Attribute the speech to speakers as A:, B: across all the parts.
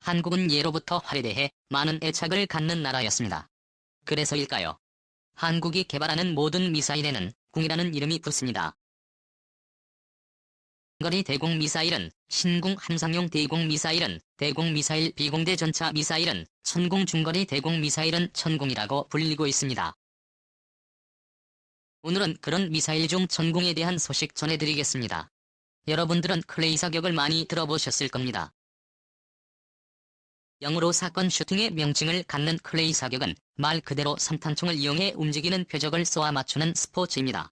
A: 한국은 예로부터 활에 대해 많은 애착을 갖는 나라였습니다. 그래서일까요? 한국이 개발하는 모든 미사일에는 궁이라는 이름이 붙습니다. 거리 대공 미사일은 신궁 함상용 대공 미사일은 대공 미사일 비공대 전차 미사일은 천궁 중거리 대공 미사일은 천궁이라고 불리고 있습니다. 오늘은 그런 미사일 중 천궁에 대한 소식 전해드리겠습니다. 여러분들은 클레이 사격을 많이 들어보셨을 겁니다. 영으로 사건 슈팅의 명칭을 갖는 클레이 사격은 말 그대로 삼탄총을 이용해 움직이는 표적을 쏘아 맞추는 스포츠입니다.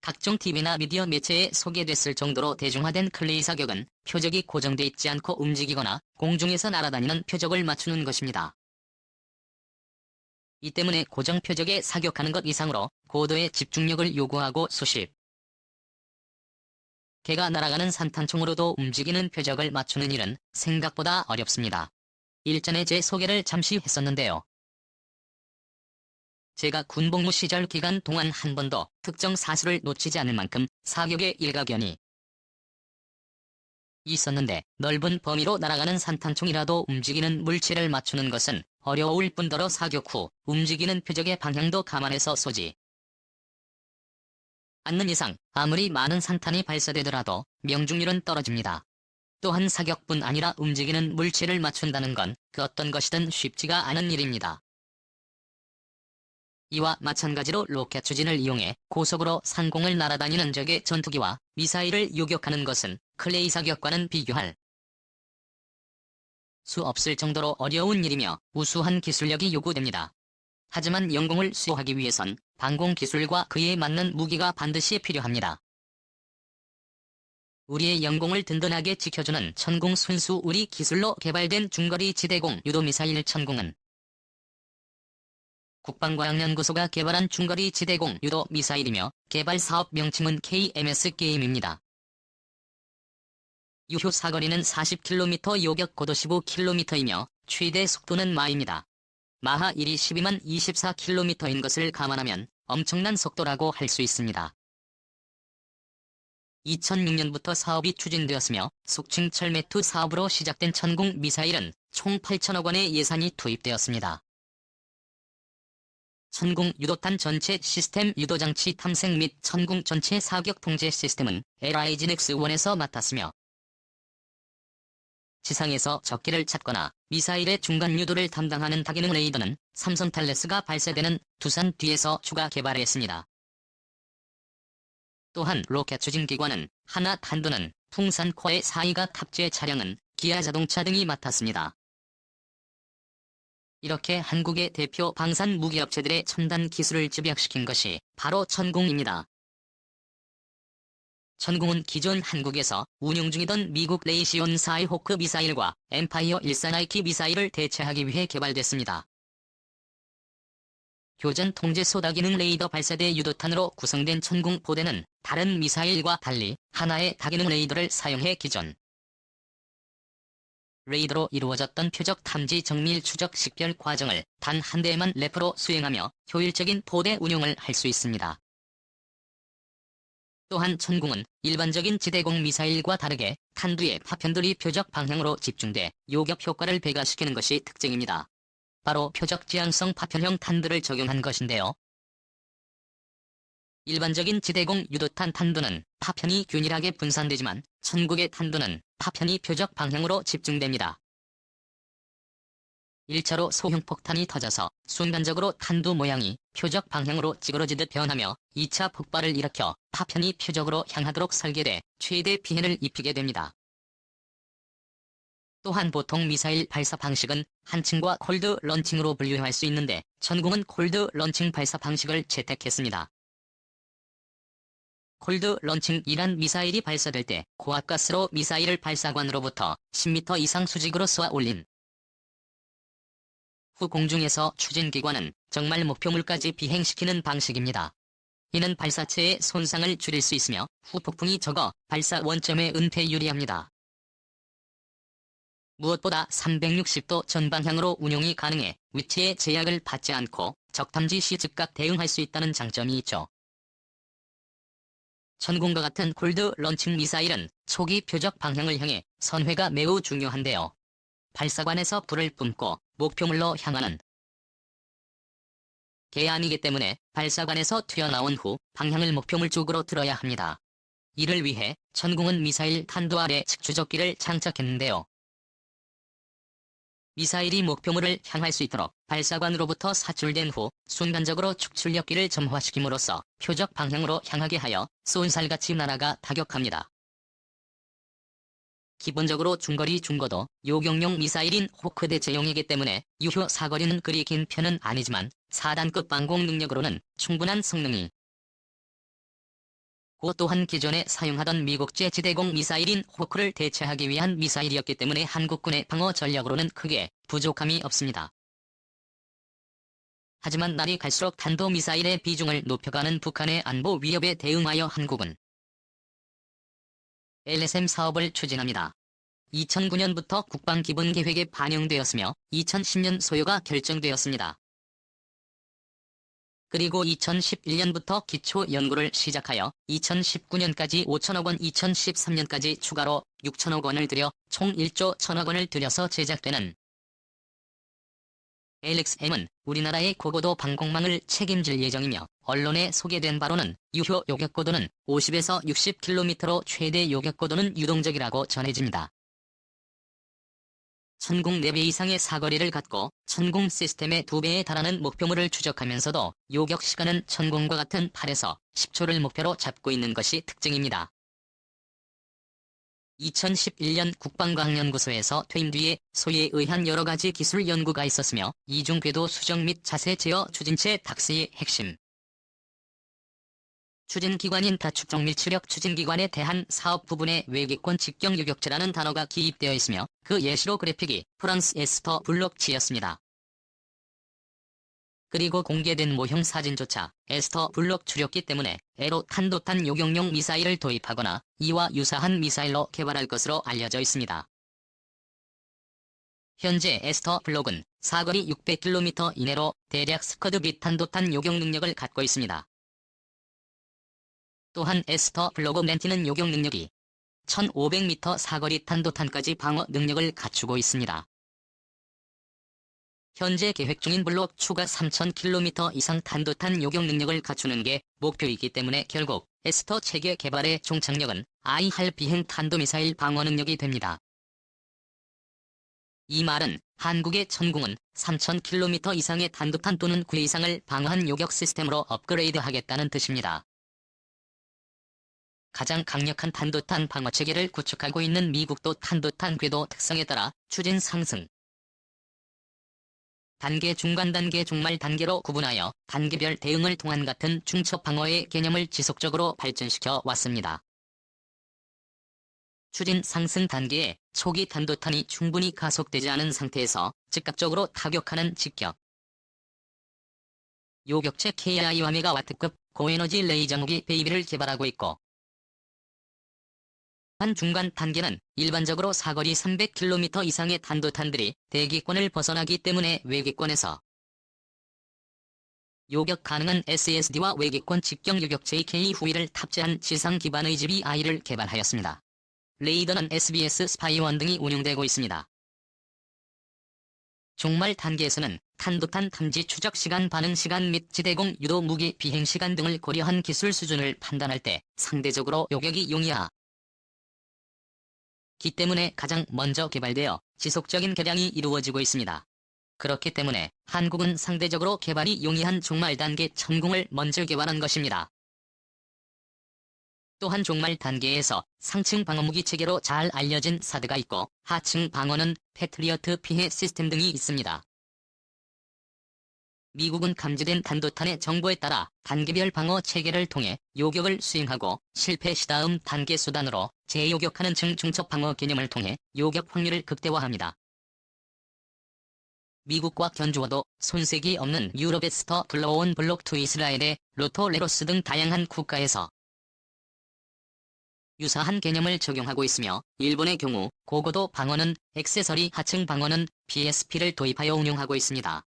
A: 각종 TV나 미디어 매체에 소개됐을 정도로 대중화된 클레이 사격은 표적이 고정돼 있지 않고 움직이거나 공중에서 날아다니는 표적을 맞추는 것입니다. 이 때문에 고정 표적에 사격하는 것 이상으로 고도의 집중력을 요구하고 수십 개가 날아가는 산탄총으로도 움직이는 표적을 맞추는 일은 생각보다 어렵습니다. 일전에 제 소개를 잠시 했었는데요. 제가 군복무 시절 기간 동안 한 번도 특정 사수를 놓치지 않을 만큼 사격의 일가견이 있었는데 넓은 범위로 날아가는 산탄총이라도 움직이는 물체를 맞추는 것은 어려울 뿐더러 사격 후 움직이는 표적의 방향도 감안해서 쏘지 않는 이상 아무리 많은 산탄이 발사되더라도 명중률은 떨어집니다. 또한 사격뿐 아니라 움직이는 물체를 맞춘다는 건 그 어떤 것이든 쉽지가 않은 일입니다. 이와 마찬가지로 로켓 추진을 이용해 고속으로 상공을 날아다니는 적의 전투기와 미사일을 요격하는 것은 클레이 사격과는 비교할 수 없을 정도로 어려운 일이며 우수한 기술력이 요구됩니다. 하지만 영공을 수호하기 위해선 방공 기술과 그에 맞는 무기가 반드시 필요합니다. 우리의 영공을 든든하게 지켜주는 천공 순수 우리 기술로 개발된 중거리 지대공 유도미사일 천공은 국방과학연구소가 개발한 중거리 지대공 유도 미사일이며 개발 사업 명칭은 KMS 게임입니다. 유효 사거리는 40km 요격 고도 15km이며 최대 속도는 마입니다. 마하 1이 12만 24km인 것을 감안하면 엄청난 속도라고 할 수 있습니다. 2006년부터 사업이 추진되었으며 속칭 철매투 사업으로 시작된 천궁 미사일은 총 8천억 원의 예산이 투입되었습니다. 천궁 유도탄 전체 시스템 유도장치 탐색 및 천궁 전체 사격 통제 시스템은 LIGNX1에서 맡았으며 지상에서 적기를 찾거나 미사일의 중간 유도를 담당하는 다기능 레이더는 삼성 탈레스가 발사되는 두산 뒤에서 추가 개발했습니다. 또한 로켓 추진기관은 하나 탄두는 풍산 코의 사이가 탑재 차량은 기아 자동차 등이 맡았습니다. 이렇게 한국의 대표 방산 무기업체들의 첨단 기술을 집약시킨 것이 바로 천궁입니다. 천궁은 기존 한국에서 운용 중이던 미국 레이시온 4의 호크 미사일과 엠파이어 14나이키 미사일을 대체하기 위해 개발됐습니다. 교전 통제 소다 기능 레이더 발사대 유도탄으로 구성된 천궁 포대는 다른 미사일과 달리 하나의 다기능 레이더를 사용해 기존 레이더로 이루어졌던 표적 탐지 정밀 추적 식별 과정을 단 한 대만 래퍼로 수행하며 효율적인 포대 운용을 할 수 있습니다. 또한 천궁은 일반적인 지대공 미사일과 다르게 탄두의 파편들이 표적 방향으로 집중돼 요격 효과를 배가시키는 것이 특징입니다. 바로 표적 지향성 파편형 탄두를 적용한 것인데요. 일반적인 지대공 유도탄 탄두는 파편이 균일하게 분산되지만 천국의 탄두는 파편이 표적 방향으로 집중됩니다. 1차로 소형 폭탄이 터져서 순간적으로 탄두 모양이 표적 방향으로 찌그러지듯 변하며 2차 폭발을 일으켜 파편이 표적으로 향하도록 설계돼 최대 피해를 입히게 됩니다. 또한 보통 미사일 발사 방식은 한층과 콜드 런칭으로 분류할 수 있는데 천궁은 콜드 런칭 발사 방식을 채택했습니다. 콜드 런칭이란 미사일이 발사될 때 고압가스로 미사일을 발사관으로부터 10m 이상 수직으로 쏘아 올린 후 공중에서 추진기관은 정말 목표물까지 비행시키는 방식입니다. 이는 발사체의 손상을 줄일 수 있으며 후 폭풍이 적어 발사 원점의 은폐 유리합니다. 무엇보다 360도 전방향으로 운용이 가능해 위치의 제약을 받지 않고 적탐지 시 즉각 대응할 수 있다는 장점이 있죠. 천궁과 같은 골드 런칭 미사일은 초기 표적 방향을 향해 선회가 매우 중요한데요. 발사관에서 불을 뿜고 목표물로 향하는 게 아니기 때문에 발사관에서 튀어나온 후 방향을 목표물 쪽으로 들어야 합니다. 이를 위해 천궁은 미사일 탄도 아래 측추적기를 장착했는데요. 미사일이 목표물을 향할 수 있도록 발사관으로부터 사출된 후 순간적으로 축출력기를 점화시킴으로써 표적 방향으로 향하게 하여 쏜살같이 날아가 타격합니다. 기본적으로 중거리 중거도 요격용 미사일인 호크 대체용이기 때문에 유효 사거리는 그리 긴 편은 아니지만 4단급 방공 능력으로는 충분한 성능이 고 또한 기존에 사용하던 미국제 지대공 미사일인 호크를 대체하기 위한 미사일이었기 때문에 한국군의 방어 전력으로는 크게 부족함이 없습니다. 하지만 날이 갈수록 탄도미사일의 비중을 높여가는 북한의 안보 위협에 대응하여 한국은 LSM 사업을 추진합니다. 2009년부터 국방기본계획에 반영되었으며 2010년 소요가 결정되었습니다. 그리고 2011년부터 기초 연구를 시작하여 2019년까지 5천억 원, 2013년까지 추가로 6천억 원을 들여 총 1조 1천억 원을 들여서 제작되는 LXM은 우리나라의 고고도 방공망을 책임질 예정이며 언론에 소개된 바로는 유효 요격고도는 50에서 60km로 최대 요격고도는 유동적이라고 전해집니다. 천궁 4배 이상의 사거리를 갖고 천궁 시스템의 2배에 달하는 목표물을 추적하면서도 요격 시간은 천궁과 같은 8에서 10초를 목표로 잡고 있는 것이 특징입니다. 2011년 국방과학연구소에서 퇴임 뒤에 소위에 의한 여러 가지 기술 연구가 있었으며 이중 궤도 수정 및 자세 제어 추진체 닥스의 핵심 추진기관인 다축적 밀출력 추진기관에 대한 사업 부분에 외계권 직경 유격체라는 단어가 기입되어 있으며 그 예시로 그래픽이 프랑스 에스터 블록치였습니다. 그리고 공개된 모형 사진조차 에스터 블록 추력기 때문에 에로 탄도탄 요격용 미사일을 도입하거나 이와 유사한 미사일로 개발할 것으로 알려져 있습니다. 현재 에스터 블록은 사거리 600km 이내로 대략 스커드 및 탄도탄 요격 능력을 갖고 있습니다. 또한 에스터 블로그 렌티는 요격 능력이 1500m 사거리 탄도탄까지 방어 능력을 갖추고 있습니다. 현재 계획 중인 블록 추가 3000km 이상 탄도탄 요격 능력을 갖추는 게 목표이기 때문에 결국 에스터 체계 개발의 종착역은 IR 비행 탄도미사일 방어 능력이 됩니다. 이 말은 한국의 천궁은 3000km 이상의 탄도탄 또는 그 이상을 방어한 요격 시스템으로 업그레이드하겠다는 뜻입니다. 가장 강력한 탄도탄 방어 체계를 구축하고 있는 미국도 탄도탄 궤도 특성에 따라 추진 상승. 단계 중간 단계 종말 단계로 구분하여 단계별 대응을 통한 같은 중첩 방어의 개념을 지속적으로 발전시켜 왔습니다. 추진 상승 단계에 초기 탄도탄이 충분히 가속되지 않은 상태에서 즉각적으로 타격하는 직격. 요격체 KI와 메가와트급 고에너지 레이저 무기 베이비를 개발하고 있고 한 중간 단계는 일반적으로 사거리 300km 이상의 탄도탄들이 대기권을 벗어나기 때문에 외기권에서 요격 가능한 SSD와 외기권 직경 요격체의 K 후위를 탑재한 지상 기반의 GBI를 개발하였습니다. 레이더는 SBS 스파이원 등이 운용되고 있습니다. 종말 단계에서는 탄도탄 탐지 추적 시간 반응 시간 및 지대공 유도 무기 비행 시간 등을 고려한 기술 수준을 판단할 때 상대적으로 요격이 용이하 기 때문에 가장 먼저 개발되어 지속적인 개량이 이루어지고 있습니다. 그렇기 때문에 한국은 상대적으로 개발이 용이한 종말 단계 천궁을 먼저 개발한 것입니다. 또한 종말 단계에서 상층 방어무기 체계로 잘 알려진 사드가 있고 하층 방어는 패트리어트 피해 시스템 등이 있습니다. 미국은 감지된 탄도탄의 정보에 따라 단계별 방어 체계를 통해 요격을 수행하고 실패 시 다음 단계 수단으로 재요격하는 증중첩 방어 개념을 통해 요격 확률을 극대화합니다. 미국과 견주어도 손색이 없는 유럽에스터 불러온 블록2 이스라엘의 로토 레로스 등 다양한 국가에서 유사한 개념을 적용하고 있으며 일본의 경우 고고도 방어는 액세서리 하층 방어는 PSP를 도입하여 운용하고 있습니다.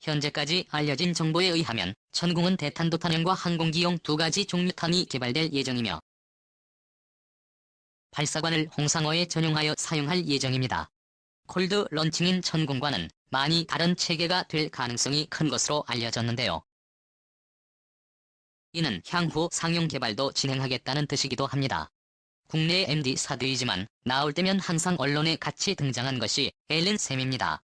A: 현재까지 알려진 정보에 의하면 천궁은 대탄도탄형과 항공기용 두 가지 종류탄이 개발될 예정이며 발사관을 홍상어에 전용하여 사용할 예정입니다. 콜드 런칭인 천궁과는 많이 다른 체계가 될 가능성이 큰 것으로 알려졌는데요. 이는 향후 상용 개발도 진행하겠다는 뜻이기도 합니다. 국내 MD 사드이지만 나올 때면 항상 언론에 같이 등장한 것이 엘린 셈입니다.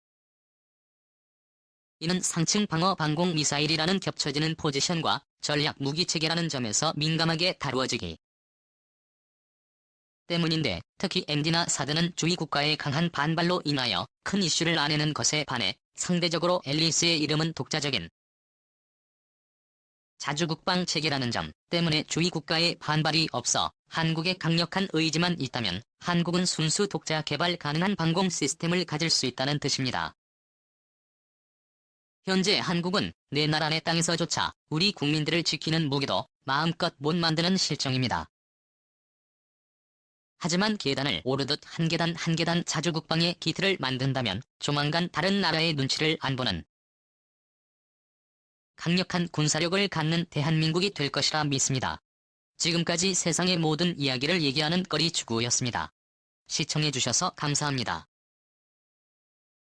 A: 이는 상층 방어 방공 미사일이라는 겹쳐지는 포지션과 전략 무기 체계라는 점에서 민감하게 다루어지기 때문인데 특히 MD나 사드는 주위 국가의 강한 반발로 인하여 큰 이슈를 안내는 것에 반해 상대적으로 앨리스의 이름은 독자적인 자주국방 체계라는 점 때문에 주위 국가의 반발이 없어 한국의 강력한 의지만 있다면 한국은 순수 독자 개발 가능한 방공 시스템을 가질 수 있다는 뜻입니다. 현재 한국은 내 나라 내 땅에서조차 우리 국민들을 지키는 무기도 마음껏 못 만드는 실정입니다. 하지만 계단을 오르듯 한 계단 한 계단 자주 국방의 기틀을 만든다면 조만간 다른 나라의 눈치를 안 보는 강력한 군사력을 갖는 대한민국이 될 것이라 믿습니다. 지금까지 세상의 모든 이야기를 얘기하는 거리 추구였습니다. 시청해주셔서 감사합니다.